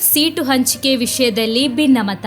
Seat ಹಂಚಿಕೆ ವಿಷಯದಲ್ಲಿ ಭಿನ್ನಮತ.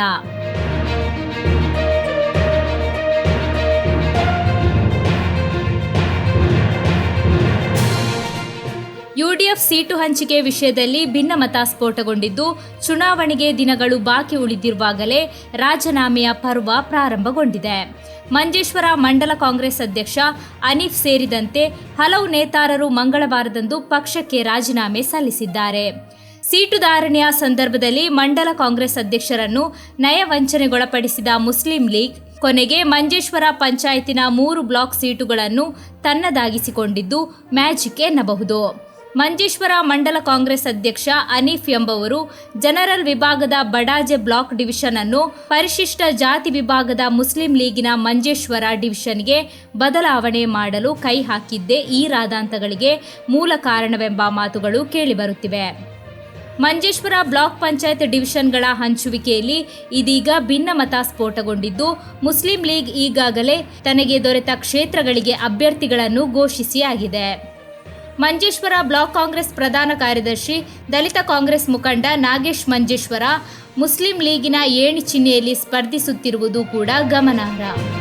ಯುಡಿಎಫ್ ಸೀಟು ಹಂಚಿಕೆ ವಿಷಯದಲ್ಲಿ ಭಿನ್ನಮತ ಸ್ಫೋಟಗೊಂಡಿದ್ದು, ಚುನಾವಣೆಗೆ ದಿನಗಳು ಬಾಕಿ ಉಳಿದಿರುವಾಗಲೇ ರಾಜೀನಾಮೆಯ ಪರ್ವ ಪ್ರಾರಂಭಗೊಂಡಿದೆ. ಮಂಜೇಶ್ವರ ಮಂಡಲ ಕಾಂಗ್ರೆಸ್ ಅಧ್ಯಕ್ಷ ಅನೀಫ್ ಸೇರಿದಂತೆ ಹಲವು ನೇತಾರರು ಮಂಗಳವಾರದಂದು ಪಕ್ಷಕ್ಕೆ ರಾಜೀನಾಮೆ ಸಲ್ಲಿಸಿದ್ದಾರೆ. ಸೀಟು ಧಾರಣೆಯ ಸಂದರ್ಭದಲ್ಲಿ ಮಂಡಲ ಕಾಂಗ್ರೆಸ್ ಅಧ್ಯಕ್ಷರನ್ನು ನಯವಂಚನೆಗೊಳಪಡಿಸಿದ ಮುಸ್ಲಿಂ ಲೀಗ್. ಕೊನೆಗೆ ಮಂಜೇಶ್ವರ ಪಂಚಾಯತಿನ ಮೂರು ಬ್ಲಾಕ್ ಸೀಟುಗಳನ್ನು ತನ್ನದಾಗಿಸಿಕೊಂಡಿದ್ದು ಮ್ಯಾಜಿಕ್ ಎನ್ನಬಹುದು. ಮಂಜೇಶ್ವರ ಮಂಡಲ ಕಾಂಗ್ರೆಸ್ ಅಧ್ಯಕ್ಷ ಅನೀಫ್ ಎಂಬವರು ಜನರಲ್ ವಿಭಾಗದ ಬಡಾಜೆ ಬ್ಲಾಕ್ ಡಿವಿಷನ್ ಅನ್ನು ಪರಿಶಿಷ್ಟ ಜಾತಿ ವಿಭಾಗದ ಮುಸ್ಲಿಂ ಲೀಗಿನ ಮಂಜೇಶ್ವರ ಡಿವಿಷನ್ಗೆ ಬದಲಾವಣೆ ಮಾಡಲು ಕೈ ಹಾಕಿದ್ದೇ ಈ ರಾದಾಂತಗಳಿಗೆ ಮೂಲ ಕಾರಣವೆಂಬ ಮಾತುಗಳು ಕೇಳಿಬರುತ್ತಿವೆ ಮಂಜೇಶ್ವರ ಬ್ಲಾಕ್ ಪಂಚಾಯತ್ ಡಿವಿಷನ್ಗಳ ಹಂಚುವಿಕೆಯಲ್ಲಿ ಇದೀಗ ಭಿನ್ನಮತ ಸ್ಫೋಟಗೊಂಡಿದ್ದು, ಮುಸ್ಲಿಂ ಲೀಗ್ ಈಗಾಗಲೇ ತನಗೆ ದೊರೆತ ಕ್ಷೇತ್ರಗಳಿಗೆ ಅಭ್ಯರ್ಥಿಗಳನ್ನು ಘೋಷಿಸಿಯಾಗಿದೆ. ಮಂಜೇಶ್ವರ ಬ್ಲಾಕ್ ಕಾಂಗ್ರೆಸ್ ಪ್ರಧಾನ ಕಾರ್ಯದರ್ಶಿ, ದಲಿತ ಕಾಂಗ್ರೆಸ್ ಮುಖಂಡ ನಾಗೇಶ್ ಮಂಜೇಶ್ವರ, ಮುಸ್ಲಿಂ ಲೀಗಿನ ಏಣಿ ಚಿಹ್ನೆಯಲ್ಲಿ ಸ್ಪರ್ಧಿಸುತ್ತಿರುವುದು ಕೂಡ ಗಮನಾರ್ಹ.